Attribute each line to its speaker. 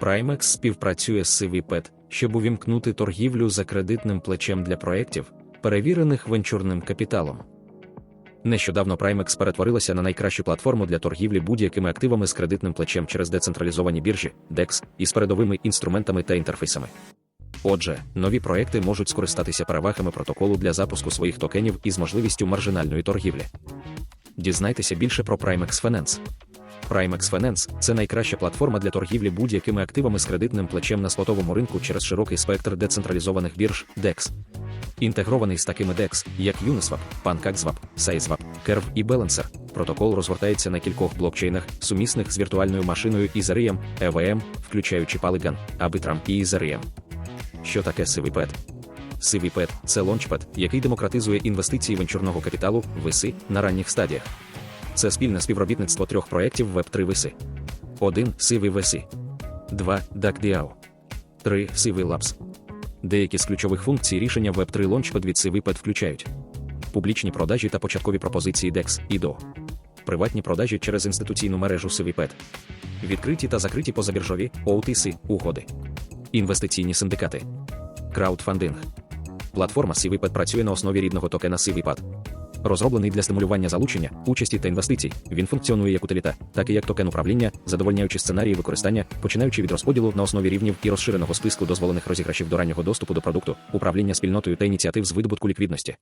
Speaker 1: Primex співпрацює з CVPET, щоб увімкнути торгівлю за кредитним плечем для проєктів, перевірених венчурним капіталом. Нещодавно Primex перетворилася на найкращу платформу для торгівлі будь-якими активами з кредитним плечем через децентралізовані біржі, DEX, із передовими інструментами та інтерфейсами. Отже, нові проекти можуть скористатися перевагами протоколу для запуску своїх токенів із можливістю маржинальної торгівлі. Дізнайтеся більше про Primex Finance. Primex Finance – це найкраща платформа для торгівлі будь-якими активами з кредитним плечем на спотовому ринку через широкий спектр децентралізованих бірж DEX. Інтегрований з такими DEX, як Uniswap, PancakeSwap, SizeSwap, Curve і Balancer, протокол розгортається на кількох блокчейнах, сумісних з віртуальною машиною Ethereum, EVM, включаючи Polygon, Arbitrum і Ethereum. Що таке CVPET? CVPET – це лончпад, який демократизує інвестиції венчурного капіталу VC на ранніх стадіях. Це спільне співробітництво трьох проєктів Web3 VC. 1. CV VC. 2. DAC DAO. 3. CV Labs. Деякі з ключових функцій рішення Web3 Launchpad від CVPET включають публічні продажі та початкові пропозиції DEX і DO, приватні продажі через інституційну мережу CVPET, відкриті та закриті позабіржові OTC угоди, інвестиційні синдикати, краудфандинг. Платформа CVPET працює на основі рідного токена CVPAD. Розроблений для стимулювання залучення, участі та інвестицій, він функціонує як утиліта, так і як токен управління, задовольняючи сценарії використання, починаючи від розподілу на основі рівнів і розширеного списку дозволених розіграшів до раннього доступу до продукту, управління спільнотою та ініціатив з видобутку ліквідності.